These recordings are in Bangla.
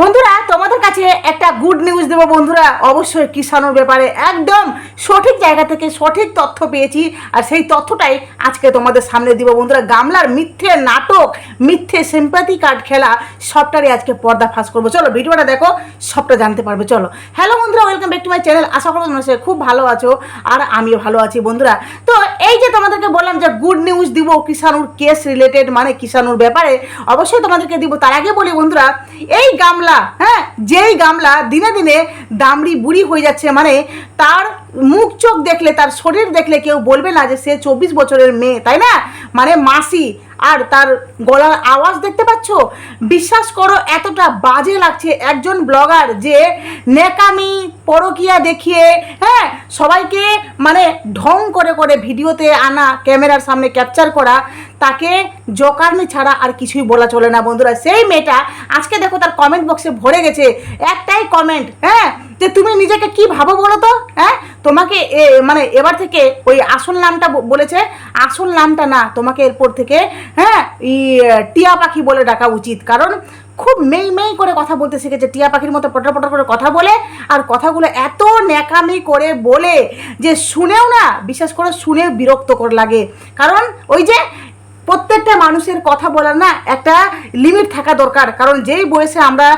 বন্ধুরা তোমাদের কাছে একটা গুড নিউজ দেবো বন্ধুরা। অবশ্যই কিষানোর ব্যাপারে একদম সঠিক জায়গা থেকে সঠিক তথ্য পেয়েছি আর সেই তথ্যটাই আজকে তোমাদের সামনে দিব বন্ধুরা। গামলার মিথ্যে নাটক, মিথ্যে সিম্পাথি কার্ড খেলা, সবটারই আজকে পর্দা ফাঁস করব। চলো, ভিডিওটা দেখো, সবটা জানতে পারবে। চলো। হ্যালো বন্ধুরা welcome back to my channel আশা করি তোমরা খুব ভালো আছো আর আমিও ভালো আছি বন্ধুরা। তো এই যে তোমাদেরকে বললাম যে গুড নিউজ দিব কিষানুর কেস রিলেটেড মানে কিষানুর ব্যাপারে, অবশ্যই তোমাদেরকে দিব। তার আগে বলি বন্ধুরা, এই গামলা হ্যাঁ যেই গামলা দিনে দিনে দামড়ি বুড়ি হয়ে যাচ্ছে মানে তার মুখ চোখ দেখলে, তার শরীর দেখলে কেউ বলবে না যে সে চব্বিশ বছরের মেয়ে, তাই না? মানে মাসি আর তার গলার আওয়াজ দেখতে পাচ্ছ? বিশ্বাস করো, এতটা বাজে লাগছে একজন ব্লগার যে নেকামি পরকিয়া দেখিয়ে হ্যাঁ সবাইকে মানে ঢং করে করে ভিডিওতে আনা, ক্যামেরার সামনে ক্যাপচার করা, তাকে জকারনি ছাড়া আর কিছুই বলা চলে না বন্ধুরা। সেই মেয়েটা আজকে দেখো তার কমেন্ট বক্সে ভরে গেছে। একটাই কমেন্ট হ্যাঁ যে তুমি নিজেকে কি ভাবো বলো তো? হ্যাঁ তোমাকে মানে এবার থেকে ওই আসল নামটা বলেছে, আসল নামটা না তোমাকে এরপর থেকে হ্যাঁ টিয়া পাখি বলে ডাকা উচিত। কারণ খুব মেই মেই করে কথা বলতে শিখেছে, টিয়া পাখির মতো পটর পটর করে কথা বলে, আর কথাগুলো এত ন্যাকামি করে বলে যে শুনেও না বিশেষ করে শুনে বিরক্ত করে লাগে। কারণ ওই যে প্রত্যেকটা মানুষের কথা বলার না একটা লিমিট থাকা দরকার। কারণ যেই বয়সে আমরা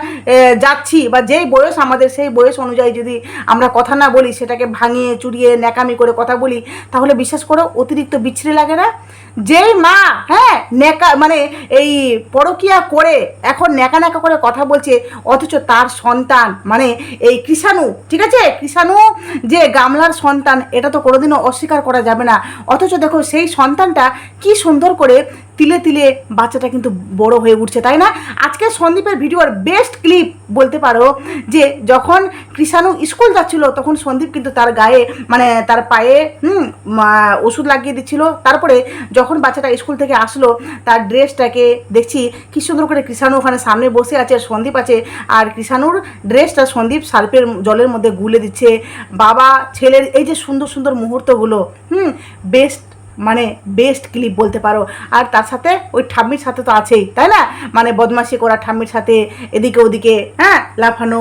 যাচ্ছি বা যেই বয়স আমাদের, সেই বয়স অনুযায়ী যদি আমরা কথা না বলি, সেটাকে ভাঙিয়ে, চুরিয়ে, ন্যাকামি করে কথা বলি, তাহলে বিশ্বাস করো অতিরিক্ত বিচ্ছিরি লাগে না। যেই মা হ্যাঁ নেকা মানে এই পরকিয়া করে, এখন ন্যাকা ন্যাকা করে কথা বলছে, অথচ তার সন্তান মানে এই কৃষাণু, ঠিক আছে? কৃষাণু যে গামলার সন্তান, এটা তো কোনোদিনও অস্বীকার করা যাবে না। অথচ দেখো সেই সন্তানটা কি সুন্দর করে তিলে তিলে বাচ্চাটা কিন্তু বড় হয়ে উঠছে, তাই না? আজকে সন্দীপের ভিডিওর বেস্ট ক্লিপ বলতে পারো যে যখন কৃষাণু স্কুল যাচ্ছিল, তখন সন্দীপ কিন্তু তার গায়ে মানে তার পায়ে, হুম ওষুধ লাগিয়ে দিচ্ছিল। তারপরে যখন বাচ্চাটা স্কুল থেকে আসলো, তার ড্রেসটাকে দেখছি কি সুন্দর করে কৃষাণু ওখানে সামনে বসে আছে, আর সন্দীপ আছে। আর কৃষাণুর ড্রেসটা সন্দীপ সার্পের জলের মধ্যে গুলে দিচ্ছে। বাবা, ছেলের এই যে সুন্দর সুন্দর মুহূর্তগুলো, হুম বেস্ট মানে বেস্ট ক্লিপ বলতে পারো। আর তার সাথে ওই ঠাম্মির সাথে তো আছেই, তাই না? মানে বদমাশি করা ঠাম্মির সাথে, এদিকে ওদিকে হ্যাঁ? লাফানো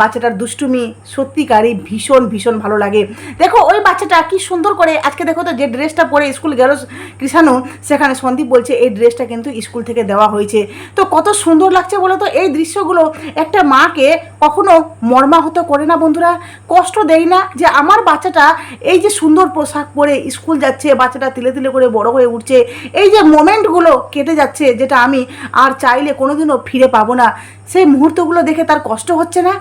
বাচ্চাটার দুষ্টুমি, সত্যিকারই ভীষণ ভীষণ ভালো লাগে। দেখো, ওই বাচ্চাটা কি সুন্দর করে, আজকে দেখো তো যে ড্রেসটা পরে স্কুল গেল কৃষাণু সেখানে সন্দীপ বলছে, এই ড্রেসটা কিন্তু স্কুল থেকে দেওয়া হয়েছে। তো কত সুন্দর লাগছে বলো তো, এই দৃশ্যগুলো একটা মাকে কখনো মর্মাহত করে না বন্ধুরা। কষ্ট দেয় না যে আমার বাচ্চাটা এই যে সুন্দর পোশাক পরে স্কুল যাচ্ছে বাচ্চাটা তিলে তিলে করে বড় হয়ে উঠছে। এই যে মোমেন্টগুলো কেটে যাচ্ছে যেটা আমি আর চাইলে কোনোদিনও ফিরে পাবো না। সেই মুহূর্তগুলো দেখে তার কষ্ট হচ্ছে না?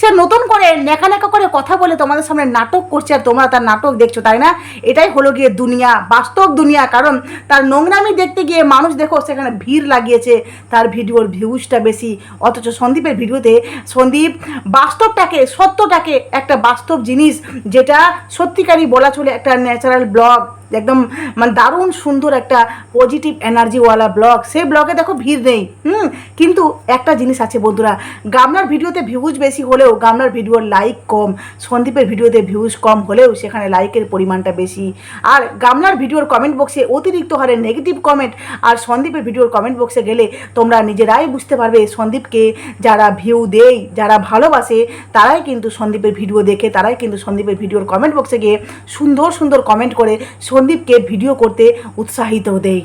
সে নতুন করে নেকা নেকা করে কথা বলে তোমাদের সামনে নাটক করছে আর তোমরা তার নাটক দেখছ, তাই না? এটাই হলো গিয়ে দুনিয়া, বাস্তব দুনিয়া। কারণ তার নোংরামি দেখতে গিয়ে মানুষ দেখো সেখানে ভিড় লাগিয়েছে। তার ভিডিওর ভিউজটা বেশি। অথচ সন্দীপের ভিডিওতে সন্দীপ বাস্তবটাকে, সত্যটাকে একটা বাস্তব জিনিস যেটা সত্যিকারই বলা চলে একটা ন্যাচারাল ব্লগ একদম মানে দারুণ সুন্দর একটা পজিটিভ এনার্জিওয়ালা ব্লগ সেই ব্লগে দেখো ভিড় নেই, হুম? কিন্তু একটা জিনিস আছে বন্ধুরা, গামলার ভিডিওতে ভিউজ বেশি হলেও গামলার ভিডিওর লাইক কম, সন্দীপের ভিডিওতে ভিউজ কম হলেও সেখানে লাইকের পরিমাণটা বেশি। আর গামলার ভিডিওর কমেন্ট বক্সে অতিরিক্ত হারে নেগেটিভ কমেন্ট আর সন্দীপের ভিডিওর কমেন্ট বক্সে গেলে তোমরা নিজেরাই বুঝতে পারবে সন্দীপকে যারা ভিউ দেয়, যারা ভালোবাসে, তারাই কিন্তু সন্দীপের ভিডিও দেখে, তারাই কিন্তু সন্দীপের ভিডিওর কমেন্ট বক্সে গিয়ে সুন্দর সুন্দর কমেন্ট করে সন্দীপকে ভিডিও করতে উৎসাহিত দেয়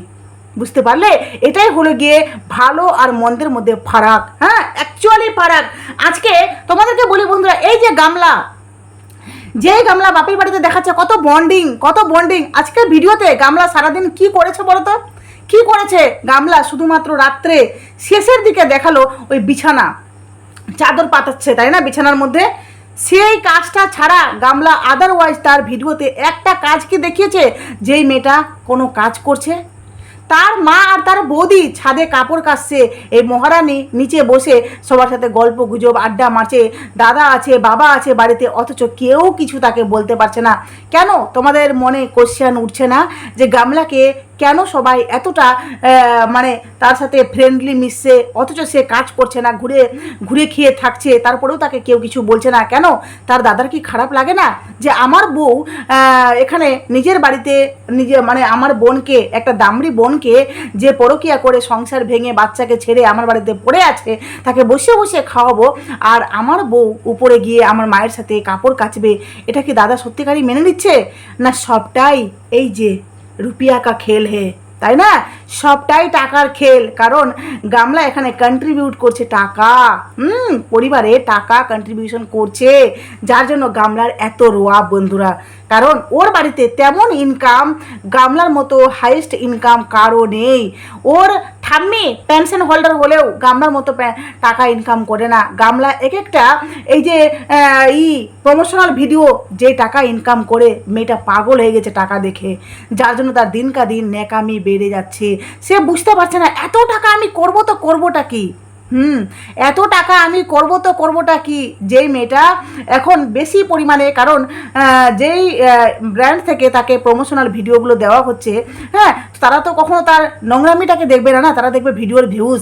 বুঝতে পারলে? এটাই হলো গিয়ে ভালো আর মন্দের মধ্যে ফারাক। হ্যাঁ অ্যাকচুয়ালি ফারাক। আজকে তোমাদেরকে বলি বন্ধুরা, এই যে গামলা যে গামলা বাপের বাড়িতে দেখাচ্ছে, কত বন্ডিং কত বন্ডিং আজকের ভিডিওতে গামলা সারাদিন কি করেছে বলো তো কি করেছে গামলা? শুধুমাত্র রাত্রে শেষের দিকে দেখাল ওই বিছানা। চাদর পাতাচ্ছে, তাই না? বিছানার মধ্যে সেই কাজটা ছাড়া গামলা আদারওয়াইজ তার ভিডিওতে একটা কাজ কি দেখিয়েছে, যেই মেয়েটা কোনো কাজ করছে। তার মা আর তার বৌদি ছাদে কাপড় কাচছে, এই মহারানী নিচে বসে সবার সাথে গল্প গুজব, আড্ডা মারছে, দাদা আছে, বাবা আছে বাড়িতে, অথচ কেউ কিছু তাকে বলতে পারছে না। কেন? তোমাদের মনে কোশ্চেন উঠছে না যে গামলাকে কেন সবাই এতটা মানে তার সাথে ফ্রেন্ডলি মিশছে? অথচ সে কাজ করছে না, ঘুরে ঘুরে খেয়ে থাকছে, তারপরেও তাকে কেউ কিছু বলছে না। কেন? তার দাদার কি খারাপ লাগে না? যে আমার বউ এখানে নিজের বাড়িতে, নিজে মানে আমার বোনকে, একটা দামড়ি বোনকে যে পরকিয়া করে সংসার ভেঙে বাচ্চাকে ছেড়ে আমার বাড়িতে পড়ে আছে, তাকে বসে বসে খাওয়াবো। আর আমার বউ উপরে গিয়ে আমার মায়ের সাথে কাপড় কাচবে, এটা কি দাদা সত্যিকারই মেনে নিচ্ছে? না, সবটাই এই যে রুপিয়া কা খেল হে। তাই না? সবটাই টাকার খেল। কারণ গামলা এখানে কন্ট্রিবিউট করছে টাকা। হুম, পরিবারে টাকা কন্ট্রিবিউশন করছে। যার জন্য গামলার এত রোয়া বন্ধুরা। কারণ ওর বাড়িতে তেমন ইনকাম গামলার মতো হাইয়েস্ট ইনকাম কারও নেই। ওর ঠাম্মি পেনশন হোল্ডার হলেও গামলার মতো টাকা ইনকাম করে না। গামলা এক একটা এই যে ই প্রমোশনাল ভিডিও যে টাকা ইনকাম করে, মেয়েটা পাগল হয়ে গেছে টাকা দেখে। যার জন্য তার দিনকা দিন ন্যাকামি বেড়ে যাচ্ছে। সে বুঝতে পারছে না, এত টাকা আমি করব তো করবোটা কি? হুম, এত টাকা আমি করব তো করবোটা কি? যেই মেয়েটা এখন বেশি পরিমাণে, কারণ যেই ব্র্যান্ড থেকে তাকে প্রমোশনাল ভিডিওগুলো দেওয়া হচ্ছে হ্যাঁ তারা তো কখনো তার নোংরামিটাকে দেখবে না না, তারা দেখবে ভিডিওর ভিউজ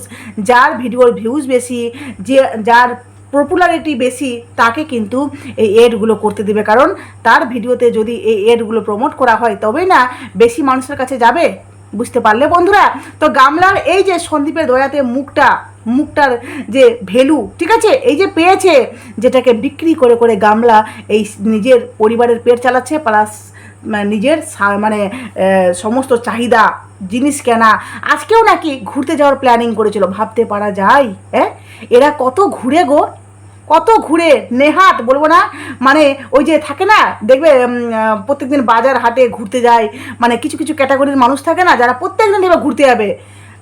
যার ভিডিওর ভিউজ বেশি, যে, যার পপুলারিটি বেশি, তাকে কিন্তু এই এডগুলো করতে দেবে। কারণ, তার ভিডিওতে যদি এই এডগুলো প্রমোট করা হয়, তবেই না বেশি মানুষের কাছে যাবে। বুঝতে পারলে বন্ধুরা? তো গামলার এই যে সন্দীপের দয়াতে মুখটা মুখটার যে ভ্যালু, ঠিক আছে? এই যে পেয়েছে, যেটাকে বিক্রি করে করে গামলা এই নিজের পরিবারের পেট চালাচ্ছে প্লাস নিজের মানে সমস্ত চাহিদা, জিনিস কেনা। আজকেও নাকি ঘুরতে যাওয়ার প্ল্যানিং করেছিল, ভাবতে পারা যায় হ্যাঁ এরা কত ঘুরে গো, কত ঘুরে, নেহাত বলব না মানে ওই যে থাকে না, দেখবে প্রত্যেকদিন বাজার হাটে ঘুরতে যায় মানে কিছু কিছু ক্যাটাগরির মানুষ থাকে না, যারা প্রত্যেকদিন দেখবে ঘুরতে যাবে।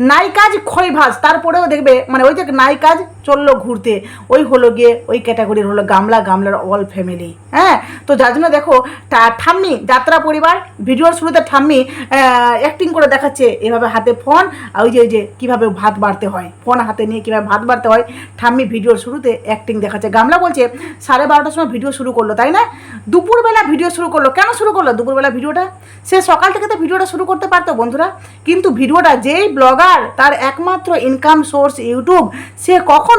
নাই কাজ ক্ষয় ভাস তারপরেও দেখবে মানে ওই যে নাই কাজ চলল ঘুরতে। ওই হলো গিয়ে ওই ক্যাটাগরির হলো গামলা, গামলার অল ফ্যামিলি হ্যাঁ? তো যার জন্য দেখো ঠাম্মি, যাত্রা পরিবার ভিডিওর শুরুতে ঠাম্মি অ্যাক্টিং করে দেখাচ্ছে এভাবে হাতে ফোন আর ওই যে ওই যে কীভাবে ভাত বাড়তে হয় ফোন হাতে নিয়ে কীভাবে ভাত বাড়তে হয়, ঠাম্মি ভিডিওর শুরুতে অ্যাক্টিং দেখাচ্ছে। গামলা বলছে, সাড়ে বারোটার সময় ভিডিও শুরু করল, তাই না? দুপুরবেলা ভিডিও শুরু করল। কেন শুরু করল দুপুরবেলা ভিডিওটা সে সকাল থেকে তো ভিডিওটা শুরু করতে পারতো বন্ধুরা। কিন্তু ভিডিওটা যেই ব্লগার তার একমাত্র ইনকাম সোর্স ইউটিউব সে কখনো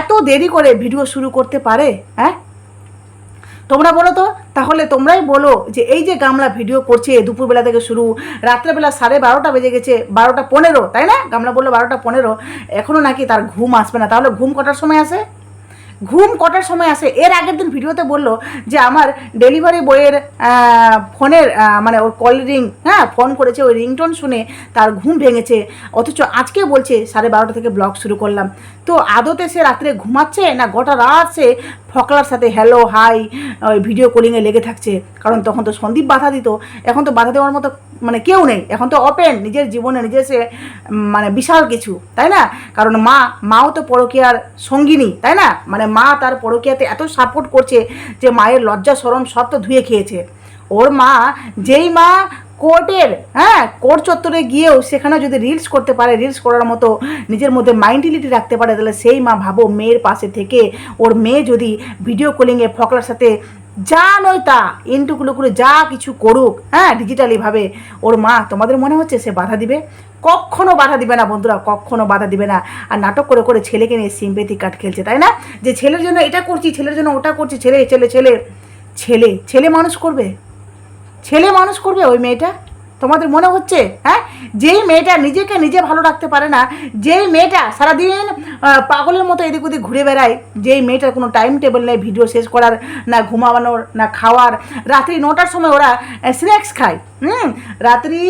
এত দেরি করে ভিডিও শুরু করতে পারে হ্যাঁ? তোমরা বলো তো, তাহলে তোমরাই বলো যে এই যে গামলা ভিডিও করছে দুপুরবেলা থেকে শুরু, রাত্রেবেলা সাড়ে বারোটা বেজে গেছে, বারোটা পনেরো, তাই না? গামলা বলল বারোটা পনেরো এখনও নাকি তার ঘুম আসবে না, তাহলে ঘুম কটার সময় আসে? ঘুম কটার সময় আসে? এর আগের দিন ভিডিওতে বলল যে আমার ডেলিভারি বয়ের ফোনের মানে ওর কল রিং হ্যাঁ ফোন করেছে, ওই রিংটোন শুনে তার ঘুম ভেঙেছে। অথচ আজকে বলছে, সাড়ে বারোটা থেকে ব্লগ শুরু করলাম। তো আদতে সে রাত্রে ঘুমাচ্ছে না, গোটা রাত সে ফকলার সাথে হ্যালো হাই ওই ভিডিও কলিংয়ে লেগে থাকছে। কারণ তখন তো সন্দীপ বাধা দিত। এখন তো বাধা দেওয়ার মতো মানে কেউ নেই। এখন তো ওপেন নিজের জীবনে নিজে সে মানে বিশাল কিছু, তাই না? কারণ মা, মাও তো পরকীয়ার সঙ্গিনী, তাই না? মানে মা তার পরকীয়াতে এত সাপোর্ট করছে যে মায়ের লজ্জা সরম সব তো ধুয়ে খেয়েছে। ওর মা, যেই মা কোর্টের হ্যাঁ কোর্ট চত্বরে গিয়েও সেখানে যদি রিলস করতে পারে রিলস করার মতো নিজের মধ্যে মাইন্ডিলিটি রাখতে পারে, তাহলে সেই মা ভাবো মেয়ের পাশে থেকে ওর মেয়ে যদি ভিডিও কলিংয়ে ফকলার সাথে যা নয় তা ইন্টুকুলো করে যা কিছু করুক হ্যাঁ ডিজিটালিভাবে ওর মা তোমাদের মনে হচ্ছে সে বাধা দিবে? কখনো বাধা দিবে না বন্ধুরা, কখনো বাধা দিবে না। আর নাটক করে করে ছেলেকে নিয়ে সিম্পেথি কাট খেলছে, তাই না? যে ছেলের জন্য এটা করছি, ছেলের জন্য ওটা করছি, ছেলে ছেলে ছেলে ছেলে ছেলে মানুষ করবে? ছেলে মানুষ করবে ওই মেয়েটা? তোমাদের মনে হচ্ছে? হ্যাঁ? যেই মেয়েটা নিজেকে নিজে ভালো রাখতে পারে না, যেই মেয়েটা সারাদিন পাগলের মতো এদিক ওদিক ঘুরে বেড়ায়, যেই মেয়েটার কোনো টাইম টেবিল নেই ভিডিও শেষ করার, না ঘুমাবানোর না খাওয়ার, রাত্রি নটার সময় ওরা স্ন্যাক্স খায়, হুম? রাত্রি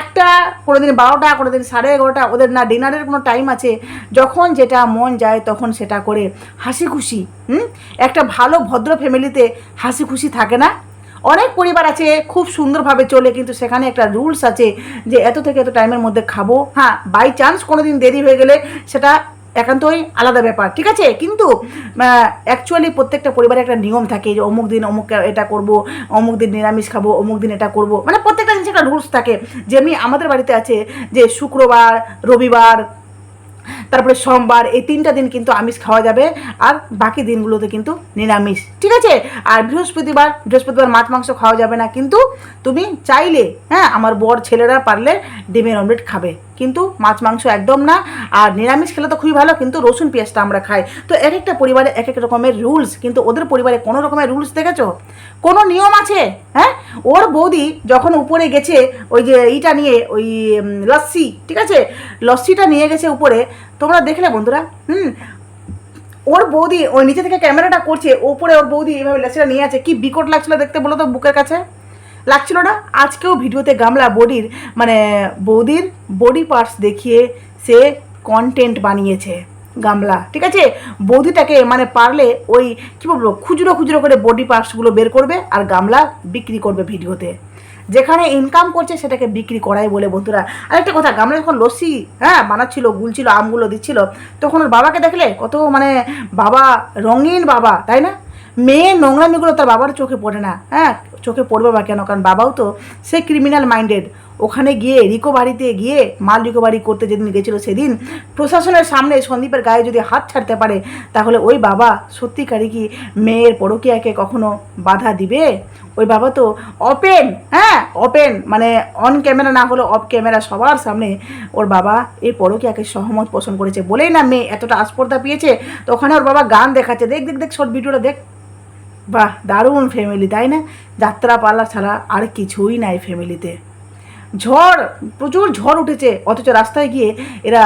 একটা কোনো দিন বারোটা কোনো দিন সাড়ে এগারোটা, ওদের না ডিনারের কোনো টাইম আছে, যখন যেটা মন যায় তখন সেটা করে হাসি খুশি হুম? একটা ভালো ভদ্র ফ্যামিলিতে হাসি খুশি থাকে না? অনেক পরিবার আছে, খুব সুন্দরভাবে চলে, কিন্তু সেখানে একটা রুলস আছে যে এত থেকে এত টাইমের মধ্যে খাব। হ্যাঁ বাই চান্স কোনো দিন দেরি হয়ে গেলে সেটা একান্তই আলাদা ব্যাপার, ঠিক আছে? কিন্তু অ্যাকচুয়ালি প্রত্যেকটা পরিবারে একটা নিয়ম থাকে যে অমুক দিন অমুক এটা করব, অমুক দিন নিরামিষ খাব, অমুক দিন এটা করব। মানে প্রত্যেকটা জিনিস একটা রুলস থাকে। যেমনি আমাদের বাড়িতে আছে যে শুক্রবার, রবিবার তারপরে সোমবার এই তিনটা দিন কিন্তু আমিষ খাওয়া যাবে আর বাকি দিনগুলোতে কিন্তু নিরামিষ, ঠিক আছে? আর বৃহস্পতিবার বৃহস্পতিবার মাছ মাংস খাওয়া যাবে না কিন্তু তুমি চাইলে হ্যাঁ আমার বর ছেলেরা পারলে ডিমের অমলেট খাবে। কিন্তু মাছ, মাংস একদম না। আর নিরামিষ খেলে তো খুবই ভালো, কিন্তু রসুন, পেঁয়াজটা আমরা খাই। তো এক একটা পরিবারে এক এক রকমের রুলস কিন্তু ওদের পরিবারে কোনো রকমের রুলস দেখেছ? কোনো নিয়ম আছে? হ্যাঁ? ওর বৌদি যখন উপরে গেছে, ওই যে ইটা নিয়ে, ওই লস্যি, ঠিক আছে? লস্যিটা নিয়ে গেছে উপরে। তোমরা দেখলে বন্ধুরা, হুম? ওর বৌদি ওই নিচে থেকে ক্যামেরাটা করছে, ওপরে ওর বৌদি এইভাবে লস্যিটা নিয়ে আছে। কি বিকট লাগছিল দেখতে বলো তো বুকের কাছে? লাগছিল না? আজকেও ভিডিওতে গামলা বডির মানে বৌদির বডি পার্টস দেখিয়ে সে কন্টেন্ট বানিয়েছে গামলা, ঠিক আছে? বৌদিটাকে মানে পারলে ওই, কী বলব, খুচরো খুচরো করে বডি পার্টসগুলো বের করবে আর গামলা বিক্রি করবে ভিডিওতে। যেখানে ইনকাম করছে সেটাকে বিক্রি করাই বলে বন্ধুরা। আরেকটা কথা, গামলা যখন লস্যি হ্যাঁ বানাচ্ছিল, গুলছিল, আমগুলো দিচ্ছিল, তখন ওর বাবাকে দেখলে কত মানে বাবা, রঙিন বাবা, তাই না? মেয়ে নোংরামিগুলো তার বাবার চোখে পড়ে না হ্যাঁ? চোখে পড়বে বা কেন? কারণ বাবাও তো সে ক্রিমিনাল মাইন্ডেড ওখানে গিয়ে রিকোভারিতে গিয়ে মাল রিকোভারি করতে যেদিন গেছিল সেদিন প্রশাসনের সামনে সন্দীপের গায়ে যদি হাত ছাড়তে পারে, তাহলে ওই বাবা সত্যিকারই কি মেয়ের পরকীয়াকে কখনো বাধা দিবে? ওই বাবা তো ওপেন হ্যাঁ ওপেন মানে অন ক্যামেরা না হলেও অফ ক্যামেরা সবার সামনে ওর বাবা এই পরকীয়াকে সহমত পোষণ করেছে। বলেই না মেয়ে এতটা আস্পর্ধা পেয়েছে, তো ওখানে ওর বাবা গান দেখাচ্ছে। দেখ দেখ দেখ শর্ট ভিডিওটা দেখ। বাহ, দারুণ ফ্যামিলি তাই না? যাত্রা পালা ছাড়া আর কিছুই নাই ফ্যামিলিতে ঝড়, প্রচুর ঝড় উঠেছে, অথচ রাস্তায় গিয়ে এরা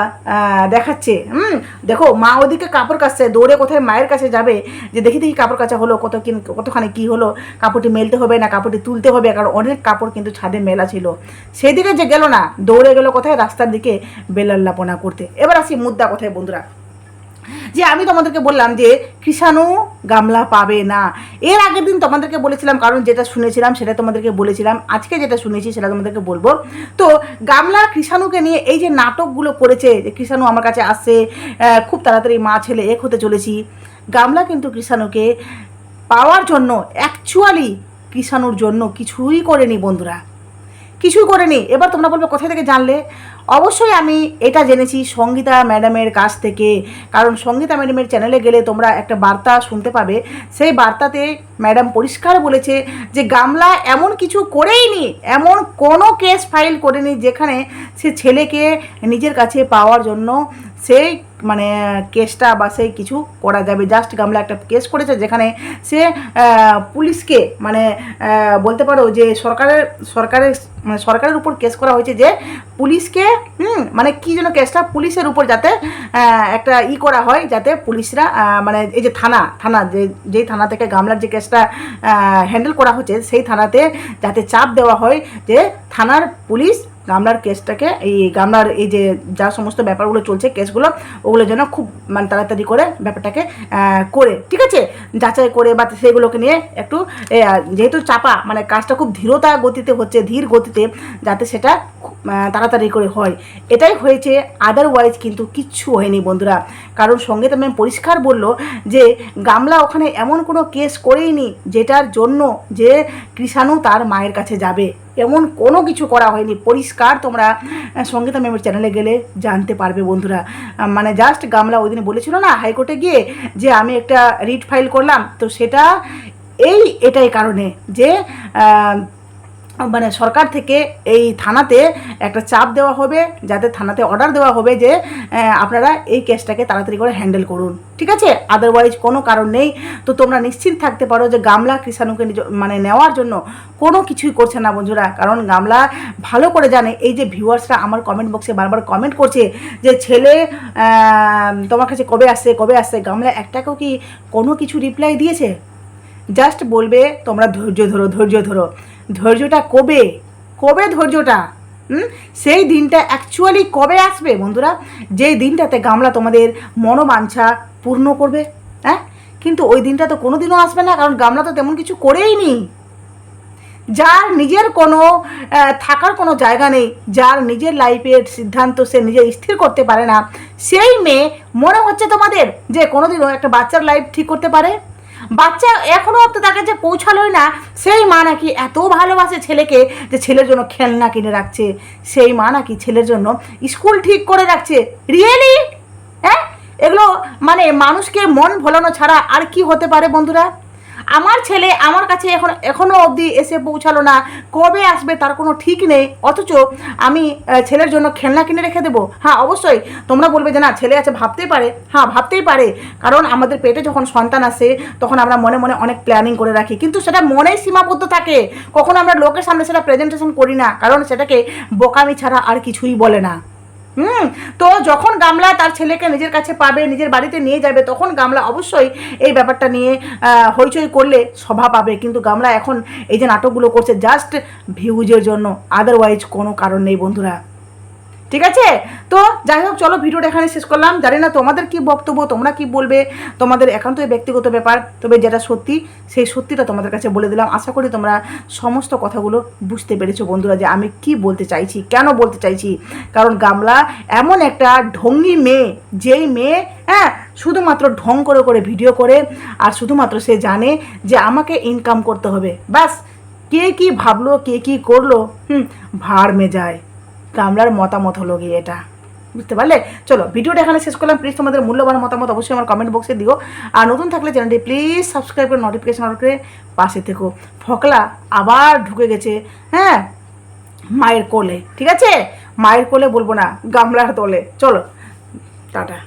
দেখাচ্ছে। হুম, দেখো, মা ওদিকে কাপড় কাচছে, দৌড়ে কোথায় মায়ের কাছে যাবে? যে দেখি দেখি কাপড় কাচা হলো, কত কিন, কতখানি কি হলো? কাপড়টি মেলতে হবে না, কাপড়টি তুলতে হবে, কারণ অনেক কাপড় কিন্তু ছাদে মেলা ছিল। সেদিকে যে গেল না, দৌড়ে গেল কোথায়? রাস্তার দিকে বেলাল্লাপনা করতে। এবার আসি মুদ্রা কোথায়, বন্ধুরা? যে আমি তোমাদেরকে বললাম যে কৃষাণু গামলা পাবে না। এর আগের দিন তোমাদেরকে বলেছিলাম, কারণ যেটা শুনেছিলাম সেটা তোমাদেরকে বলেছিলাম, আজকে যেটা শুনেছি সেটা তোমাদেরকে বলব। তো গামলা কৃষাণুকে নিয়ে এই যে নাটকগুলো করেছে, যে কৃষাণু আমার কাছে আসছে খুব তাড়াতাড়ি মা ছেলে এক হতে চলেছি, গামলা কিন্তু কৃষাণুকে পাওয়ার জন্য অ্যাকচুয়ালি কৃষাণুর জন্য কিছুই করেনি বন্ধুরা। কিছুই করেনি। এবার তোমরা বলবে, কোথায় থেকে জানলে? অবশ্যই আমি এটা জেনেছি সঙ্গীতা ম্যাডামের কাছ থেকে। কারণ সঙ্গীতা ম্যাডামের চ্যানেলে গেলে তোমরা একটা বার্তা শুনতে পাবে। সেই বার্তাতে ম্যাডাম পরিষ্কার বলেছে যে, গামলা এমন কিছু করেই নি এমন কোনো কেস ফাইল করেনি যেখানে সে ছেলেকে নিজের কাছে পাওয়ার জন্য সেই মানে কেসটা বা সেই কিছু করা যাবে। জাস্ট গামলা একটা কেস করেছে যেখানে সে পুলিশকে মানে বলতে পারো যে সরকারের সরকারের মানে সরকারের উপর কেস করা হয়েছে যে পুলিশকে, হুম মানে কী যেন কেসটা, পুলিশের উপর যাতে একটা ই করা হয় যাতে পুলিশরা মানে এই যে থানা থানা যে, যেই থানা থেকে গামলার যে কেসটা হ্যান্ডেল করা হচ্ছে সেই থানাতে যাতে চাপ দেওয়া হয় যে থানার পুলিশ গামলার কেসটাকে, এই গামলার এই যে যা সমস্ত ব্যাপারগুলো চলছে কেসগুলো, ওগুলো যেন খুব মানে তাড়াতাড়ি করে ব্যাপারটাকে করে, ঠিক আছে? যাচাই করে বা সেগুলোকে নিয়ে একটু যেহেতু চাপা মানে কাজটা খুব ধীরতা গতিতে হচ্ছে, ধীর গতিতে যাতে সেটা তাড়াতাড়ি করে হয়। এটাই হয়েছে আদারওয়াইজ কিন্তু কিচ্ছু হয়নি বন্ধুরা। কারণ সঙ্গীতা ম্যাম পরিষ্কার বলল যে, গামলা ওখানে এমন কোনো কেস করেইনি যেটার জন্য যে কৃষাণু তার মায়ের কাছে যাবে। এমন কোনো কিছু করা হয়নি। পরিষ্কার তোমরা সঙ্গীতা ম্যামের চ্যানেলে গেলে জানতে পারবে বন্ধুরা। মানে জাস্ট গামলা ওই দিন বলেছিল না, হাইকোর্টে গিয়ে যে আমি একটা রিট ফাইল করলাম, তো সেটা এই এটাই কারণে যে মানে সরকার থেকে এই থানাতে একটা চাপ দেওয়া হবে, যাতে থানাতে অর্ডার দেওয়া হবে যে আপনারা এই কেসটাকে তাড়াতাড়ি করে হ্যান্ডেল করুন। ঠিক আছে? আদারওয়াইজ কোনো কারণ নেই। তো তোমরা নিশ্চিত থাকতে পারো যে গামলা কৃষাণুকে মানে নেওয়ার জন্য কোনো কিছুই করছে না বন্ধুরা। কারণ গামলা ভালো করে জানে। এই যে ভিউয়ার্সরা আমার কমেন্ট বক্সে বারবার কমেন্ট করছে যে, ছেলে তোমার কাছে কবে আসছে কবে আসছে? গামলা একটাকেও কি কোনো কিছু রিপ্লাই দিয়েছে? জাস্ট বলবে, তোমরা ধৈর্য ধরো ধৈর্য ধরো। ধৈর্যটা কবে? কবে ধৈর্যটা? সেই দিনটা অ্যাকচুয়ালি কবে আসবে বন্ধুরা? যেই দিনটাতে গামলা তোমাদের মনোবাঞ্ছা পূর্ণ করবে হ্যাঁ? কিন্তু ওই দিনটা তো কোনো দিনও আসবে না, কারণ গামলা তো তেমন কিছু করেই নি যার নিজের কোনো থাকার কোনো জায়গা নেই, যার নিজের লাইফের সিদ্ধান্ত সে নিজে স্থির করতে পারে না, সেই মেয়ে মনে হচ্ছে তোমাদের যে কোনোদিনও একটা বাচ্চার লাইফ ঠিক করতে পারে। বাচ্চা এখনও অব্দি তার কাছে পৌঁছালোই না, সেই মা নাকি এত ভালোবাসে ছেলেকে যে ছেলের জন্য খেলনা কিনে রাখছে। সেই মা নাকি ছেলের জন্য স্কুল ঠিক করে রাখছে। রিয়েলি হ্যাঁ? এগুলো মানে মানুষকে মন ভোলানো ছাড়া আর কি হতে পারে বন্ধুরা? আমার ছেলে আমার কাছে এখন এখনও অবধি এসে পৌঁছালো না। কবে আসবে তার কোনো ঠিক নেই। অথচ আমি ছেলের জন্য খেলনা কিনে রেখে দেবো? হ্যাঁ অবশ্যই। তোমরা বলবে যে না, ছেলে আছে, ভাবতেই পারে। হ্যাঁ ভাবতেই পারে। কারণ আমাদের পেটে যখন সন্তান আসে, তখন আমরা মনে মনে অনেক প্ল্যানিং করে রাখি। কিন্তু সেটা মনেই সীমাবদ্ধ থাকে। কখনো আমরা লোকের সামনে সেটা প্রেজেন্টেশন করি না। কারণ সেটাকে বোকামি ছাড়া আর কিছুই বলে না। হুম, তো যখন গামলা তার ছেলেকে নিজের কাছে পাবে, নিজের বাড়িতে নিয়ে যাবে, তখন গামলা অবশ্যই এই ব্যাপারটা নিয়ে হইচই করলে সভা পাবে। কিন্তু গামলা এখন এই যে নাটকগুলো করছে জাস্ট ভিউজের জন্য। আদারওয়াইজ কোনো কারণ নেই বন্ধুরা। ঠিক আছে? তো যাই হোক, চলো ভিডিওটা এখানে শেষ করলাম। জানি না তোমাদের কি বক্তব্য, তোমরা কি বলবে? তোমাদের একান্তই ব্যক্তিগত ব্যাপার। তবে যেটা সত্যি, সেই সত্যিটা তোমাদের কাছে বলে দিলাম। আশা করি তোমরা সমস্ত কথাগুলো বুঝতে পেরেছ বন্ধুরা, যে আমি কি বলতে চাইছি, কেন বলতে চাইছি। কারণ গামলা এমন একটা ঢঙ্গি মেয়ে, যেই মেয়ে হ্যাঁ শুধুমাত্র ঢং করে করে ভিডিও করে, আর শুধুমাত্র সে জানে যে আমাকে ইনকাম করতে হবে। ব্যাস, কে কি ভাবলো, কে কি করল, হুম ভাড় মে যায় গামলার মতামত হলো গিয়ে এটা। বুঝতে পারলে? চলো, ভিডিওটা এখানে শেষ করলাম। প্লিজ তোমাদের মূল্যবান মতামত অবশ্যই আমার কমেন্ট বক্সে দিও। আর নতুন থাকলে চ্যানেলটি প্লিজ সাবস্ক্রাইব করে নোটিফিকেশন অন করে পাশে থেকো। ফকলা আবার ঢুকে গেছে হ্যাঁ? মায়ের কোলে, ঠিক আছে? মায়ের কোলে বলব না, গামলার তোলে। চলো, টাটা।